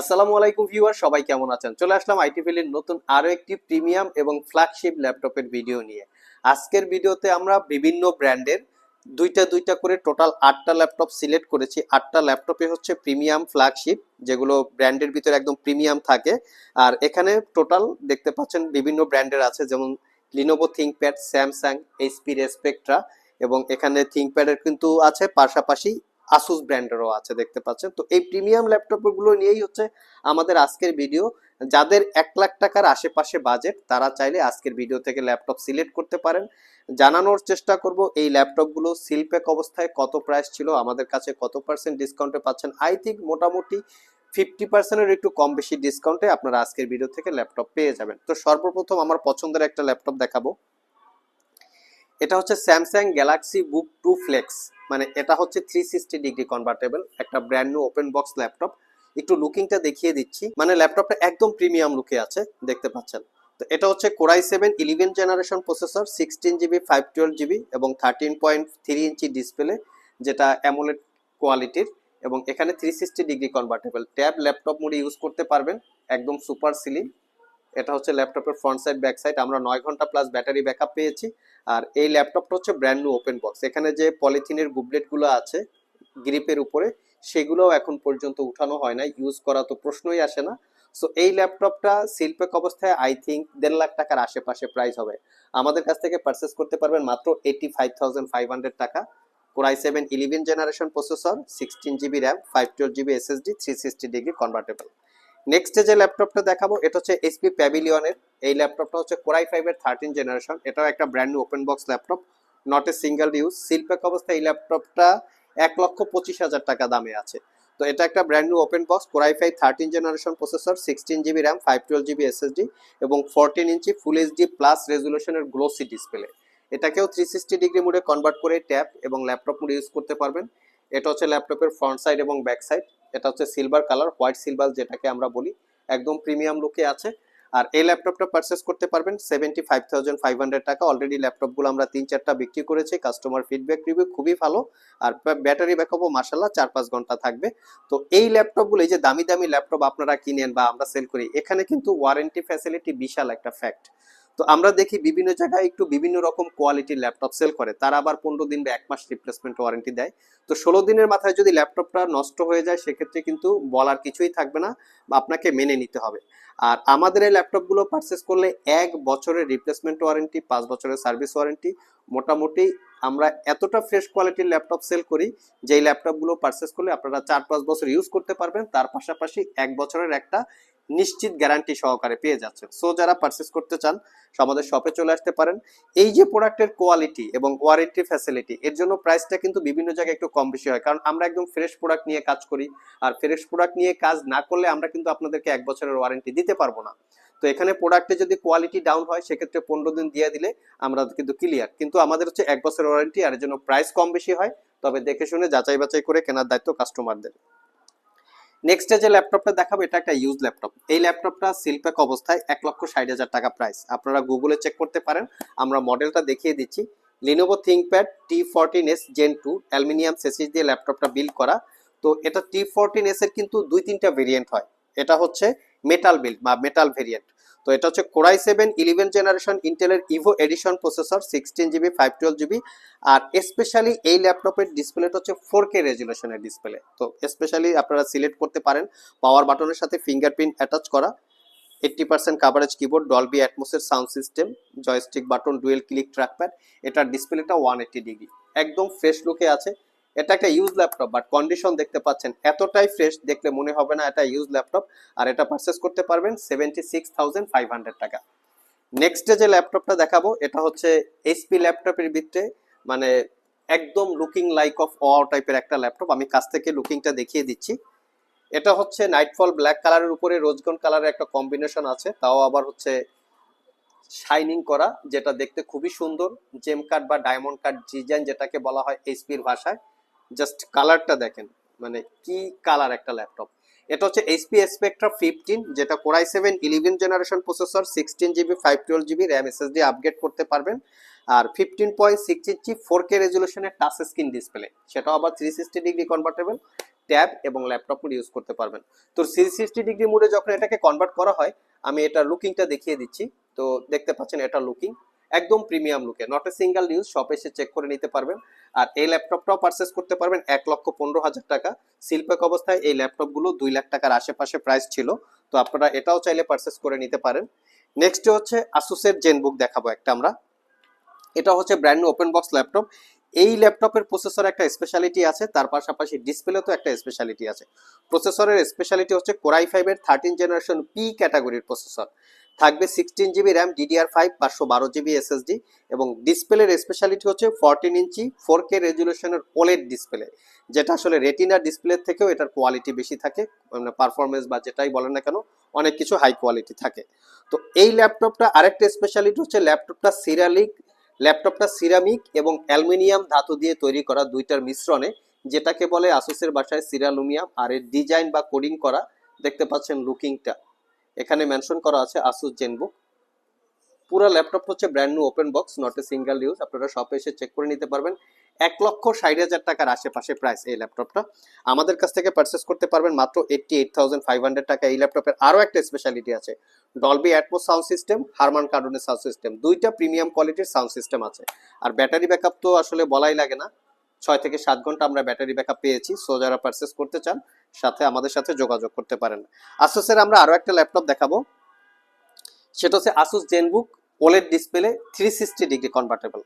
আসসালামু আলাইকুম ভিউয়ার, সবাই কেমন আছেন? চলে আসলাম আইটি ফিলের নতুন আরও একটি প্রিমিয়াম এবং ফ্ল্যাগশিপ ল্যাপটপের ভিডিও নিয়ে। আজকের ভিডিওতে আমরা বিভিন্ন ব্র্যান্ডের দুইটা দুইটা করে টোটাল আটটা ল্যাপটপ সিলেক্ট করেছি। আটটা ল্যাপটপে হচ্ছে প্রিমিয়াম ফ্ল্যাগশিপ, যেগুলো ব্র্যান্ডের ভিতরে একদম প্রিমিয়াম থাকে। আর এখানে টোটাল দেখতে পাচ্ছেন বিভিন্ন ব্র্যান্ডের আছে, যেমন লিনোভো থিঙ্কপ্যাড স্যামসাং এইচপির স্পেকট্রা এবং এখানে থিঙ্কপ্যাডের কিন্তু আছে। পাশাপাশি আসুস ব্র্যান্ডেরও আছে, দেখতে পাচ্ছেন। তো এই প্রিমিয়াম ল্যাপটপগুলো নিয়েই হচ্ছে আমাদের আজকের ভিডিও যাদের এক লাখ টাকার আশেপাশে বাজেট তারা চাইলে আজকের ভিডিও থেকে ল্যাপটপ সিলেক্ট করতে পারেন। জানানোর চেষ্টা করব, এই ল্যাপটপগুলো সিলপ্যাক অবস্থায় কত প্রাইস ছিল, আমাদের কাছে কত পার্সেন্ট ডিসকাউন্টে পাচ্ছেন? আই থিঙ্ক মোটামুটি ফিফটি পার্সেন্টের একটু কম বেশি ডিসকাউন্টে আপনারা আজকের ভিডিও থেকে ল্যাপটপ পেয়ে যাবেন। তো সর্বপ্রথম আমার পছন্দের একটা ল্যাপটপ দেখাবো। এটা হচ্ছে Samsung Galaxy Book two Flex মানে এটা হচ্ছে থ্রি সিক্সটি ডিগ্রি কনভার্টেবল একটা brand new open box laptop একটু লুকিংটা দেখিয়ে দিচ্ছি। মানে ল্যাপটপটা একদম প্রিমিয়াম লুকে আছে, দেখতে পাচ্ছেন। তো এটা হচ্ছে core i seven eleven generation processor sixteen G B five twelve G B এবং thirteen point three inch display যেটা অ্যামোলেড কোয়ালিটির এবং এখানে three sixty degree convertible tab laptop মোডে ইউজ করতে পারবেন, একদম সুপার সিলিং এটা হচ্ছে ল্যাপটপের ফ্রন্ট সাইড ব্যাক সাইড আমরা নয় ঘণ্টা প্লাস ব্যাটারি ব্যাকআপ পেয়েছি। আর এই ল্যাপটপটা হচ্ছে ব্র্যান্ড নিউ ওপেন বক্স এখানে যে পলিথিনের গুবলেটগুলো আছে গ্রিপের উপরে, সেগুলোও এখন পর্যন্ত উঠানো হয় না ইউজ করা তো প্রশ্নই আসে না। সো এই ল্যাপটপটা শিল্পক অবস্থায় আই থিঙ্ক দেড় লাখ টাকার আশেপাশে প্রাইস হবে। আমাদের কাছ থেকে পারচেস করতে পারবেন মাত্র eighty five thousand five hundred টাকা core i seven eleven generation processor sixteen G B RAM five twelve G B S S D three sixty degree convertible next যে ল্যাপটপটা দেখাবো, এটা হচ্ছে এইচপি প্যাভিলিয়নের এই ল্যাপটপটা হচ্ছে কোরাই ফাইভের থার্টিন জেনারেশন এটাও একটা brand new open box laptop not a single use শিল্পক অবস্থায় এই ল্যাপটপটা এক লক্ষ পঁচিশ হাজার টাকা দামে আছে। তো এটা একটা brand new open box core i five thirteen generation processor sixteen G B RAM five twelve G B S S D এবং fourteen inch full H D plus রেজুলেশনের glossy display এটাকেও থ্রি সিক্সটি ডিগ্রি মোডে convert করে tab এবং laptop মোডে use করতে পারবেন। এটা হচ্ছে ল্যাপটপের ফ্রন্ট সাইড এবং ব্যাক সাইড এটা হচ্ছে সিলভার কালার হোয়াইট সিলভার যেটাকে আমরা বলি, একদম প্রিমিয়াম লুকে আছে। আর এই ল্যাপটপটা পারচেস করতে পারবেন seventy five thousand five hundred টাকা অলরেডি ল্যাপটপগুলো আমরা তিন চারটা বিক্রি করেছি কাস্টমার ফিডব্যাক রিভিউ খুবই ভালো। আর ব্যাটারি ব্যাকআপও মাসাল্লাহ চার পাঁচ ঘণ্টা থাকবে। তো এই ল্যাপটপগুলো এই যে দামি দামি ল্যাপটপ আপনারা কিনেন বা আমরা সেল করি, এখানে কিন্তু ওয়ারেন্টি ফ্যাসিলিটি বিশাল একটা ফ্যাক্ট তো আমরা দেখি বিভিন্ন জায়গায় একটু বিভিন্ন রকম কোয়ালিটির ল্যাপটপ সেল করে। তারা আবার পনেরো দিন বা এক মাস রিপ্লেসমেন্ট ওয়ারেন্টি দেয়। তো ষোলো দিনের মাথায় যদি ল্যাপটপটা নষ্ট হয়ে যায়, সেক্ষেত্রে কিন্তু বলার কিছুই থাকবে না বা আপনাকে মেনে নিতে হবে। আর আমাদের এই ল্যাপটপগুলো পারচেস করলে এক বছরের রিপ্লেসমেন্ট ওয়ারেন্টি পাঁচ বছরের সার্ভিস ওয়ারেন্টি মোটামুটি আমরা এতটা ফ্রেশ কোয়ালিটির ল্যাপটপ সেল করি যে এই ল্যাপটপগুলো পারচেস করলে আপনারা চার পাঁচ বছর ইউজ করতে পারবেন, তার পাশাপাশি এক বছরের একটা নিশ্চিত গ্যারান্টি সহকারে পেয়ে যাচ্ছেন। সো যারা পারচেস করতে চান, আমাদের শপে চলে আসতে পারেন। এই যে প্রোডাক্টের কোয়ালিটি এবং ওয়ারেন্টি ফ্যাসিলিটি এর জন্য প্রাইসটা কিন্তু বিভিন্ন জায়গায় একটু কম বেশি হয়। কারণ আমরা একদম ফ্রেশ প্রোডাক্ট নিয়ে কাজ করি, আর ফ্রেশ প্রোডাক্ট নিয়ে কাজ না করলে আমরা কিন্তু আপনাদেরকে এক বছরের ওয়ারেন্টি দিতে পারব না। তো এখানে প্রোডাক্টে যদি কোয়ালিটি ডাউন হয়, সেক্ষেত্রে পনেরো দিন দিয়ে দিলে আমরা কিন্তু ক্লিয়ার কিন্তু আমাদের হচ্ছে এক বছরের ওয়ারেন্টি আর জন্য প্রাইস কম বেশি হয়। তবে দেখে শুনে যাচাই বাছাই করে কেনার দায়িত্ব কাস্টমারদের নেক্সট যে ল্যাপটপটা দেখাবো, এটা একটা ইউজ ল্যাপটপ এই ল্যাপটপটা সিলপ্যাক অবস্থায় এক লক্ষ ষাট হাজার টাকা প্রাইস আপনারা গুগলে চেক করতে পারেন। আমরা মডেলটা দেখিয়ে দিচ্ছি। Lenovo ThinkPad T fourteen S Gen two aluminium chassis দিয়ে ল্যাপটপটা বিল্ড করা। তো এটা টি ফোরটিন এস এর কিন্তু দুই তিনটা ভেরিয়েন্ট হয়। এটা হচ্ছে মেটাল বিল্ড বা মেটাল ভেরিয়েন্ট তো এটা হচ্ছে Core i seven eleven generation ইন্টেলের Evo edition processor sixteen GB five twelve GB আর স্পেশালি এই ল্যাপটপের ডিসপ্লেটা হচ্ছে ফোর কে রেজুলেশনের ডিসপ্লে তো স্পেশালি আপনারা সিলেক্ট করতে পারেন পাওয়ার বাটনের সাথে ফিঙ্গারপ্রিন্ট অ্যাটাচ করা। Eighty percent coverage keyboard Dolby অ্যাটমোসের sound system joystick button dual click trackpad এটার ডিসপ্লেটা ওয়ান এইট্টি ডিগ্রি একদম ফ্রেশ লুকে আছে। এটা একটা ইউজ ল্যাপটপ বাট কন্ডিশন দেখতে পাচ্ছেন এতটাই ফ্রেশ দেখলে মনে হবে না এটা ইউজ ল্যাপটপ আর এটা পারচেস করতে পারবেন seventy six thousand five hundred টাকা। নেক্সট যে ল্যাপটপটা দেখাবো, এটা হচ্ছে এইচপি ল্যাপটপের ভিতরে মানে একদম লুকিং লাইক অফ অ টাইপের একটা ল্যাপটপ আমি কাছ থেকে লুকিংটা দেখিয়ে দিচ্ছি। এটা হচ্ছে নাইটফল ব্ল্যাক কালারের উপরে রোজগন কালারের একটা কম্বিনেশন আছে, তাও আবার হচ্ছে শাইনিং করা, যেটা দেখতে খুবই সুন্দর জেম কাট বা ডায়মন্ড কাট ডিজাইন যেটাকে বলা হয় এইচপির ভাষায়। জাস্ট কালারটা দেখেন মানে কি কালার একটা ল্যাপটপ। এটা হচ্ছে এইচপি স্পেকট্রা ফিফটিন যেটা core i seven eleven generation processor sixteen GB five twelve GB RAM SSD upgrade করতে পারবেন। আর fifteen point six inch four K রেজুলেশনের touch screen display সেটাও আবার three sixty degree convertible tab এবং laptop use করতে পারবেন। তো three sixty degree মোডে যখন এটাকে কনভার্ট করা হয়, আমি এটা লুকিংটা দেখিয়ে দিচ্ছি। তো দেখতে পাচ্ছেন এটা লুকিং একদম প্রিমিয়াম লুকে। নট এ সিঙ্গেল নিউজ শপে এসে চেক করে নিতে পারবেন। আর এই ল্যাপটপটাও পারচেস করতে পারবেন এক লক্ষ পনেরো হাজার টাকা। শিল্পক অবস্থায় এই ল্যাপটপগুলো দুই লাখ টাকার আশেপাশে প্রাইস ছিল। তো আপনারা এটাও চাইলে পারচেস করে নিতে পারেন। নেক্সট হচ্ছে আসুসের জেনবুক দেখাবো একটা আমরা। এটা হচ্ছে brand new open box laptop এই ল্যাপটপের প্রসেসর একটা স্পেশালিটি আছে, তার পাশাপাশি ডিসপ্লে তো একটা স্পেশালিটি আছে। প্রসেসরের স্পেশালিটি হচ্ছে কোরাই ফাইভের থার্টিন জেনারেশন পি ক্যাটাগরির প্রসেসর থাকবে sixteen GB RAM DDR five পাঁচশো বারো জিবি এসএসডি এবং ডিসপ্লের স্পেশালিটি হচ্ছে ফোরটিন ইঞ্চি ফোর কে রেজুলেশনের ওলেড ডিসপ্লে যেটা আসলে রেটিনার ডিসপ্লে থেকেও এটার কোয়ালিটি বেশি থাকে মানে পারফরমেন্স বা যেটাই বলেন না কেন, অনেক কিছু হাই কোয়ালিটি থাকে। তো এই ল্যাপটপটা আরেকটা স্পেশালিটি হচ্ছে ল্যাপটপটা সিরালিক ল্যাপটপটা সিরামিক এবং অ্যালুমিনিয়াম ধাতু দিয়ে তৈরি করা দুইটার মিশ্রণে, যেটাকে বলে আসুসের বাসায় সিরালুমিয়াম আর এর ডিজাইন বা কোডিং করা, দেখতে পাচ্ছেন লুকিংটা এখানে মেনশন করা আছে আসুস জেনবুক পুরো ল্যাপটপ হচ্ছে brand new open box not a single use আপনারা শপে এসে চেক করে নিতে পারবেন। এক লক্ষ ষাট হাজার টাকার আশেপাশে প্রাইস এই ল্যাপটপটা আমাদের কাছ থেকে পারচেস করতে পারবেন মাত্র eighty eight thousand five hundred টাকা এই ল্যাপটপের আরও একটা স্পেশালিটি আছে Dolby Atmos sound system Harman কার্ডনের sound system দুইটা প্রিমিয়াম কোয়ালিটির সাউন্ড সিস্টেম আছে। আর ব্যাটারি ব্যাকআপ তো আসলে বলাই লাগে না। ছয় থেকে সাত ঘণ্টা আমরা ব্যাটারি ব্যাকআপ পেয়েছি সো যারা পারচেস করতে চান, সাথে আমাদের সাথে যোগাযোগ করতে পারেন। আসুসের আমরা আরও একটা ল্যাপটপ দেখাবো। সেটা হচ্ছে Asus Zenbook OLED display three sixty degree convertible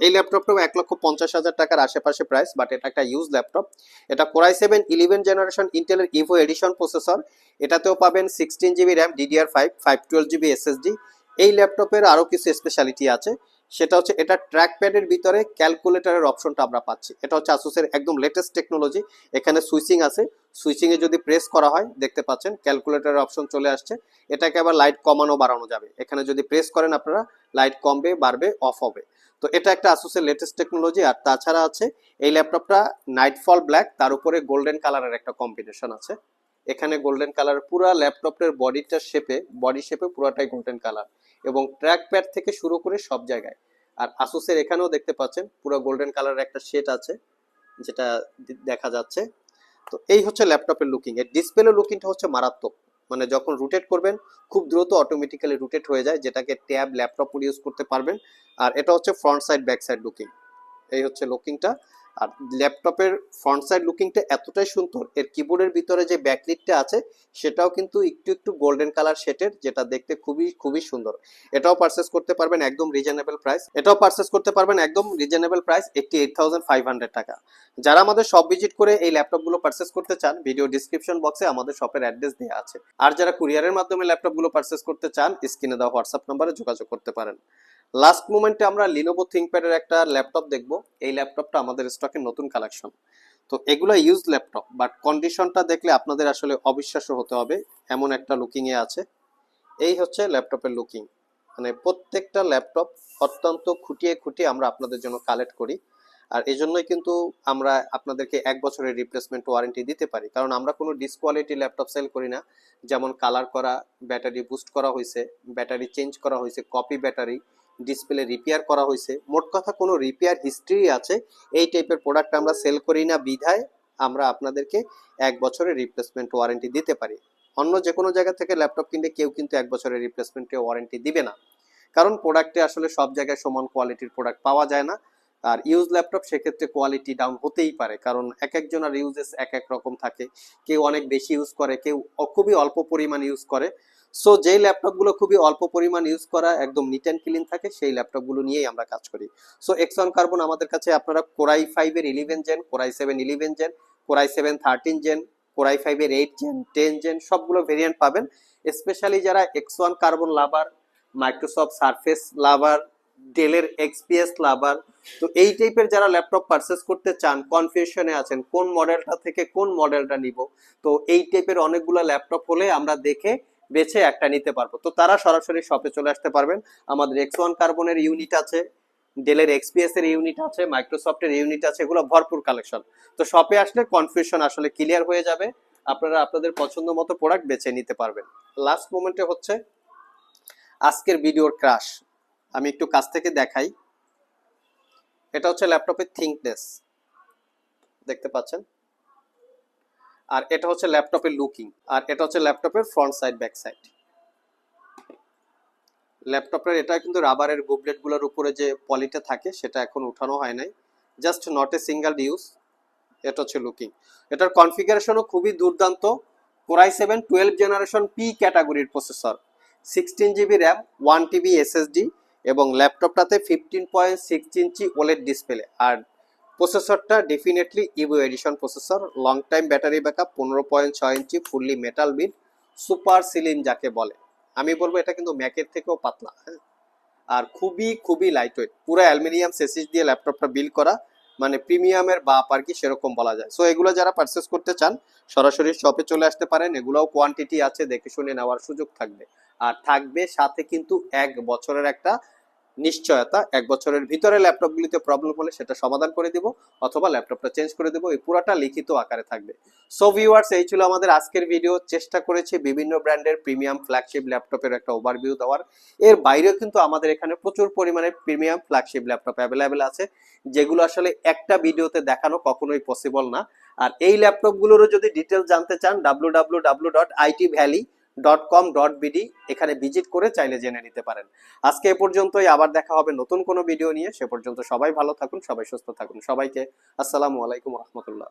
এই ল্যাপটপটাও এক লক্ষ পঞ্চাশ হাজার টাকার আশেপাশে প্রাইস বাট এটা একটা ইউজ ল্যাপটপ এটা core i seven eleven generation ইন্টেলের ইভো এডিশন প্রসেসর এটাতেও পাবেন sixteen GB RAM DDR five five twelve GB SSD এই ল্যাপটপের আরও কিছু স্পেশালিটি আছে। সেটা হচ্ছে এটা ট্র্যাক প্যাডের ভিতরে ক্যালকুলেটরের অপশনটা আমরা পাচ্ছি। এটা হচ্ছে আসুসের একদম লেটেস্ট টেকনোলজি এখানে সুইচিং আছে। সুইচিং এ যদি প্রেস করা হয়, দেখতে পাচ্ছেন ক্যালকুলেটরের অপশন চলে আসছে। এটাকে আবার লাইট কমানো বাড়ানো যাবে। এখানে যদি প্রেস করেন আপনারা লাইট কমবে, বাড়বে অফ হবে। তো এটা একটা আসুসের লেটেস্ট টেকনোলজি আর তাছাড়া আছে এই ল্যাপটপটা নাইটফল ব্ল্যাক তার উপরে গোল্ডেন কালারের একটা কম্বিনেশন আছে। এখানে গোল্ডেন কালার পুরো ল্যাপটপের বডিটার শেপে বডি শেপে পুরোটাই গোল্ডেন কালার এবং ট্র্যাক প্যাড থেকে শুরু করে সব জায়গায়। আর আসুসের এখানেও দেখতে পাচ্ছেন, পুরো গোল্ডেন কালারের একটা শেড আছে, যেটা দেখা যাচ্ছে। তো এই হচ্ছে ল্যাপটপের লুকিং এর ডিসপ্লে লুকিংটা হচ্ছে মারাত্মক। মানে যখন রুটেট করবেন, খুব দ্রুত অটোমেটিক্যালি রুটেট হয়ে যায়, যেটাকে ট্যাব ল্যাপটপ ইউজ করতে পারবেন। আর এটা হচ্ছে front side back side looking এই হচ্ছে লুকিংটা আর ল্যাপটপের ফ্রন্ট সাইড লুকিংটা এতটাই সুন্দর, এর কিবোর্ডের ভিতরে যে ব্যাকলিটটা আছে, সেটাও কিন্তু একটু একটু গোল্ডেন কালার শেটের যেটা দেখতে খুবই খুবই সুন্দর। এটাও পারচেস করতে পারবেন একদম রিজনেবল প্রাইস এটাও পারচেস করতে পারবেন একদম reasonable price eighty eight thousand five hundred টাকা। যারা আমাদের শপ ভিজিট করে এই ল্যাপটপগুলো পারচেস করতে চান ভিডিও ডিসক্রিপশন বক্সে আমাদের শপের অ্যাড্রেস দেওয়া আছে। আর যারা কুরিয়ারের মাধ্যমে ল্যাপটপগুলো পারচেস করতে চান স্ক্রিনে দেওয়া হোয়াটসঅ্যাপ নাম্বারে যোগাযোগ করতে পারেন। লাস্ট মোমেন্টে আমরা লিনোভো থিঙ্কপ্যাডের একটা ল্যাপটপ দেখব। এই ল্যাপটপটা আমাদের স্টকে নতুন কালেকশন তো এগুলো ইউজ ল্যাপটপ বাট কন্ডিশনটা দেখলে আপনাদের আসলে অবিশ্বাস্য হতে হবে। এমন একটা লুকিং এ আছে। এই হচ্ছে ল্যাপটপের লুকিং মানে প্রত্যেকটা ল্যাপটপ অত্যন্ত খুঁটিয়ে খুঁটিয়ে আমরা আপনাদের জন্য কালেক্ট করি। আর এই জন্যই কিন্তু আমরা আপনাদেরকে এক বছরের রিপ্লেসমেন্ট ওয়ারেন্টি দিতে পারি। কারণ আমরা কোনো ডিসকোয়ালিটি ল্যাপটপ সেল করি না। যেমন কালার করা ব্যাটারি বুস্ট করা হয়েছে ব্যাটারি চেঞ্জ করা হয়েছে কপি ব্যাটারি ডিসপ্লে রিপেয়ার করা হয়েছে। মোট কথা কোনো রিপেয়ার হিস্ট্রি আছে, এই টাইপের প্রোডাক্ট আমরা সেল করি না, বিধায় আমরা আপনাদেরকে এক বছরের রিপ্লেসমেন্ট ওয়ারেন্টি দিতে পারি। অন্য যে কোনো জায়গা থেকে ল্যাপটপ কিনলে কেউ কিন্তু এক বছরের রিপ্লেসমেন্টের ওয়ারেন্টি দিবে না। কারণ প্রোডাক্টে আসলে সব জায়গায় সমান কোয়ালিটির প্রোডাক্ট পাওয়া যায় না। আর ইউজ ল্যাপটপ সেক্ষেত্রে কোয়ালিটি ডাউন হতেই পারে, কারণ এক একজনের ইউজেস এক এক রকম থাকে। কেউ অনেক বেশি ইউজ করে, কেউ খুবই অল্প পরিমাণ ইউজ করে। সো যেই ল্যাপটপগুলো খুবই অল্প পরিমাণ ইউজ করা একদম নিট অ্যান্ড ক্লিন থাকে, সেই ল্যাপটপগুলো নিয়েই আমরা কাজ করি। সো এক্স ওয়ান কার্বন আমাদের কাছে আপনারা কোরাই ফাইভের eleven gen core i seven eleven gen core i seven thirteen gen core i ফাইভের এইট জেন টেন জেন সবগুলো ভেরিয়েন্ট পাবেন। স্পেশালি যারা X one carbon lover Microsoft Surface lover ডেলের XPS লাভার তো এই টাইপের যারা ল্যাপটপ পারচেস করতে চান কনফিউশনে আছেন, কোন মডেলটা থেকে কোন মডেলটা নিব, তো এই টাইপের অনেকগুলো ল্যাপটপ হলে আমরা দেখে বেছে একটা নিতে পারব। তো তারা সরাসরি শপে চলে আসতে পারবেন। আমাদের এক্স ওয়ান কার্বনের ইউনিট আছে ডেলের এক্সপিএস এর ইউনিট আছে মাইক্রোসফটের ইউনিট আছে, এগুলো ভরপুর কালেকশন তো শপে আসলে কনফিউশন আসলে ক্লিয়ার হয়ে যাবে। আপনারা আপনাদের পছন্দ মতো প্রোডাক্ট বেছে নিতে পারবেন। লাস্ট মোমেন্টে হচ্ছে আজকের ভিডিওর ক্রাশ আমি একটু কাছ থেকে দেখাই। এটা হচ্ছে ল্যাপটপের থিঙ্কনেস। দেখতে পাচ্ছেন? আর এটা হচ্ছে ল্যাপটপের লুকিং। আর এটা হচ্ছে ল্যাপটপের ফ্রন্ট সাইড, ব্যাক সাইড। ল্যাপটপের এটা কিন্তু রাবারের গুবলেটগুলোর উপরে যে পলিটা থাকে, সেটা এখন উঠানো হয় নাই। Just not a single use, এটা হচ্ছে লুকিং। এটার কনফিগারেশনও খুবই দুর্দান্ত। Core i seven twelve generation P ক্যাটাগরির processor. Sixteen GB RAM, one TB SSD এবং ল্যাপটপটাতে fifteen point six inch OLED display আর প্রসেসরটা definitely Evo edition processor long time battery backup পনেরো point ছয় inch fully metal build super slim যাকে বলে। আমি বলব এটা কিন্তু ম্যাকের থেকেও পাতলা হ্যাঁ? আর খুবই খুবই লাইট ওয়েট পুরো অ্যালুমিনিয়াম সেসিস দিয়ে ল্যাপটপটা বিল করা মানে প্রিমিয়ামের বাপ আর কি সেরকম বলা যায়। সো এগুলো যারা পারচেস করতে চান, সরাসরি শপে চলে আসতে পারেন, এগুলোও কোয়ান্টিটি আছে, দেখে শুনে নেওয়ার সুযোগ থাকবে। আর থাকবে সাথে কিন্তু এক বছরের একটা নিশ্চয়তা, এক বছরের ভিতরে ল্যাপটপগুলিতে প্রবলেম হলে সেটা সমাধান করে দিব অথবা ল্যাপটপটা চেঞ্জ করে দেবো, এই পুরোটা লিখিত আকারে থাকবে। সো ভিউয়ার্স এই ছিল আমাদের আজকের ভিডিও চেষ্টা করেছি বিভিন্ন ব্র্যান্ডের প্রিমিয়াম ফ্ল্যাগশিপ ল্যাপটপের একটা ওভারভিউ দেওয়ার। এর বাইরেও কিন্তু আমাদের এখানে প্রচুর পরিমাণে প্রিমিয়াম ফ্ল্যাগশিপ ল্যাপটপ অ্যাভেলেবেল আছে, যেগুলো আসলে একটা ভিডিওতে দেখানো কখনোই পসিবল না। আর এই ল্যাপটপগুলোরও যদি ডিটেলস জানতে চান W W W dot IT Valley dot com dot BD এখানে ভিজিট করে চাইলে জেনে নিতে পারেন। আজকে এ পর্যন্তই, আবার দেখা হবে নতুন কোনো ভিডিও নিয়ে। সে পর্যন্ত সবাই ভালো থাকুন, সবাই সুস্থ থাকুন। সবাইকে আসসালামু আলাইকুম রহমতুল্লাহ।